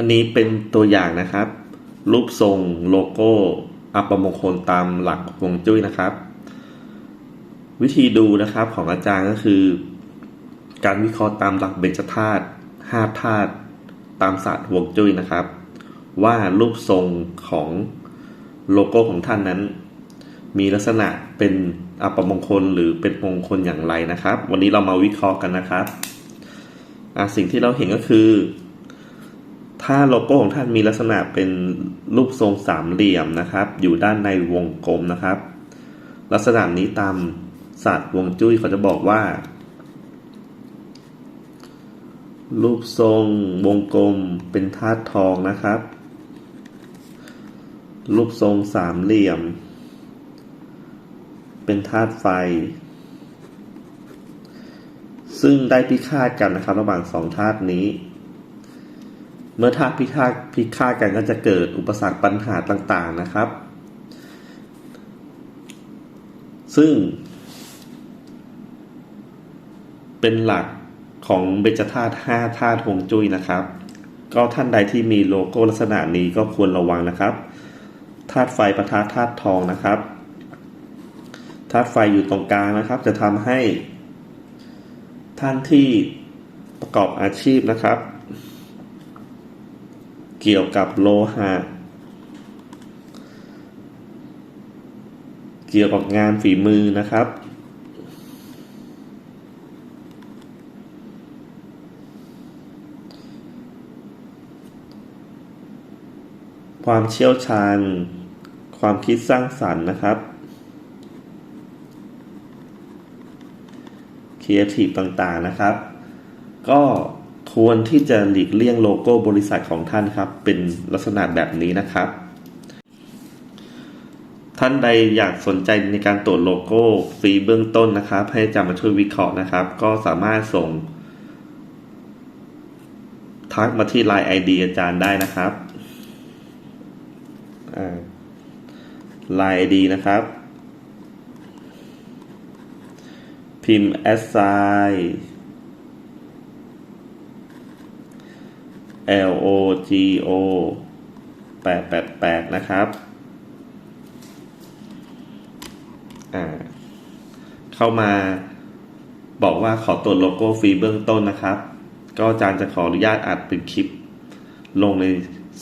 อันนี้เป็นตัวอย่างนะครับ รูปทรงโลโก้อัปมงคลตามหลักฮวงจุ้ยนะครับ วิธีดูนะครับของอาจารย์ก็คือ การวิเคราะห์ตามหลักเบญจธาตุห้าธาตุตามศาสตร์ฮวงจุ้ยนะครับ ว่ารูปทรงของโลโก้ของท่านนั้น มีลักษณะเป็นอัปมงคลหรือเป็นมงคลอย่างไรนะครับ วันนี้เรามาวิเคราะห์กันนะครับสิ่งที่เราเห็นก็คือ ถ้าโลโก้ของท่านมีลักษณะเป็นรูปทรงสามเหลี่ยมนะครับ อยู่ด้านในวงกลมนะครับ ลักษณะนี้ตามศาสตร์วงจุ้ยเขาจะบอกว่า รูปทรงวงกลมเป็นธาตุทองนะครับ รูปทรงสามเหลี่ยม เป็นธาตุไฟ ซึ่งได้พิฆาตกันนะครับ ระหว่างสองธาตุนี้ เมื่อธาตุพิฆาตพิฆาตกันก็จะเกิดอุปสรรคปัญหาต่างๆนะครับ ซึ่ง เป็นหลักของเบญจธาตุห้าธาตุฮงจุ้ยนะครับ ก็ท่านใดที่มีโลโก้ลักษณะนี้ก็ควรระวังนะครับธาตุไฟประทะธาตุทองนะครับธาตุไฟอยู่ตรงกลางนะครับ จะทำให้ท่านที่ประกอบอาชีพนะครับ เกี่ยวกับโลหะ เกี่ยวกับงานฝีมือนะครับ ความเชี่ยวชาญ ความคิดสร้างสรรค์นะครับ ครีเอทีฟต่างๆนะครับ ก็ ควรที่จะหลีกเลี่ยงโลโก้บริษัทของท่านครับ เป็นลักษณะแบบนี้นะครับ ท่านใดอยากสนใจในการตรวจโลโก้ฟรีเบื้องต้นนะครับ ให้อาจารย์มาช่วยวิเคราะห์นะครับ ก็สามารถส่ง ทักมาที่ Line ID อาจารย์ได้นะครับอ่า Line ID นะครับ พิมพ์ assign L O G O 888 นะครับ อ่า เข้ามาบอกว่าขอตรวจโลโก้ฟรีเบื้องต้นนะครับ ก็อาจารย์จะขออนุญาตอัดเป็นคลิป ลงใน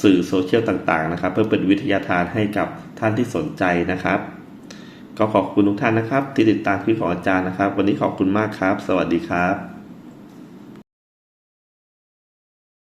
สื่อโซเชียลต่างๆ นะครับ เพื่อเป็นวิทยาทานให้กับท่านที่สนใจนะครับ ก็ขอบคุณทุกท่านนะครับ ที่ติดตามคลิปของอาจารย์นะครับ วันนี้ขอบคุณมากครับ สวัสดีครับ